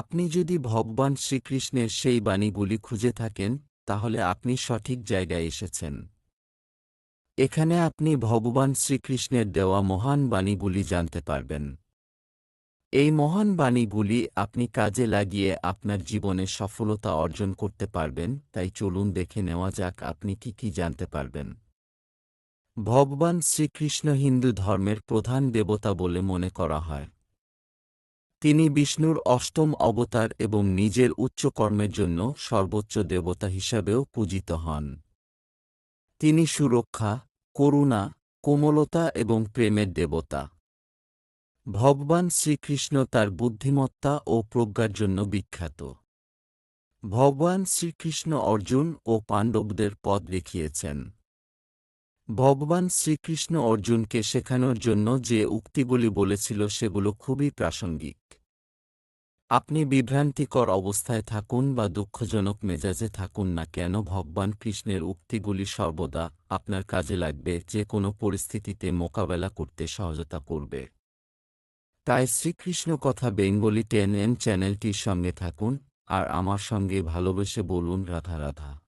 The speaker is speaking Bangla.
আপনি যদি ভগবান শ্রীকৃষ্ণের সেই বাণীগুলি খুঁজে থাকেন, তাহলে আপনি সঠিক জায়গায় এসেছেন। এখানে আপনি ভগবান শ্রীকৃষ্ণের দেওয়া মহান বাণীগুলি জানতে পারবেন। এই মহান বাণীগুলি আপনি কাজে লাগিয়ে আপনার জীবনে সফলতা অর্জন করতে পারবেন, তাই চলুন দেখে নেওয়া যাক আপনি কি কি জানতে পারবেন। ভগবান শ্রীকৃষ্ণ হিন্দু ধর্মের প্রধান দেবতা বলে মনে করা হয়। তিনি বিষ্ণুর অষ্টম অবতার এবং নিজের উচ্চ কর্মের জন্য সর্বোচ্চ দেবতা হিসাবেও পূজিত হন। তিনি সুরক্ষা, করুণা, কোমলতা এবং প্রেমের দেবতা। ভগবান শ্রীকৃষ্ণ তার বুদ্ধিমত্তা ও প্রজ্ঞার জন্য বিখ্যাত। ভগবান শ্রীকৃষ্ণ অর্জুন ও পাণ্ডবদের পদ দেখিয়েছেন। ভগবান শ্রীকৃষ্ণ অর্জুনকে শেখানোর জন্য যে উক্তিগুলি বলেছিল সেগুলো খুবই প্রাসঙ্গিক। আপনি বিভ্রান্তিকর অবস্থায় থাকুন বা দুঃখজনক মেজাজে থাকুন না কেন, ভগবান কৃষ্ণের উক্তিগুলি সর্বদা আপনার কাজে লাগবে, যে কোনো পরিস্থিতিতে মোকাবেলা করতে সহজতা করবে। তাই শ্রীকৃষ্ণ কথা বেঙ্গলি টেন এম চ্যানেলটির সঙ্গে থাকুন, আর আমার সঙ্গে ভালোবেসে বলুন রাধা রাধা।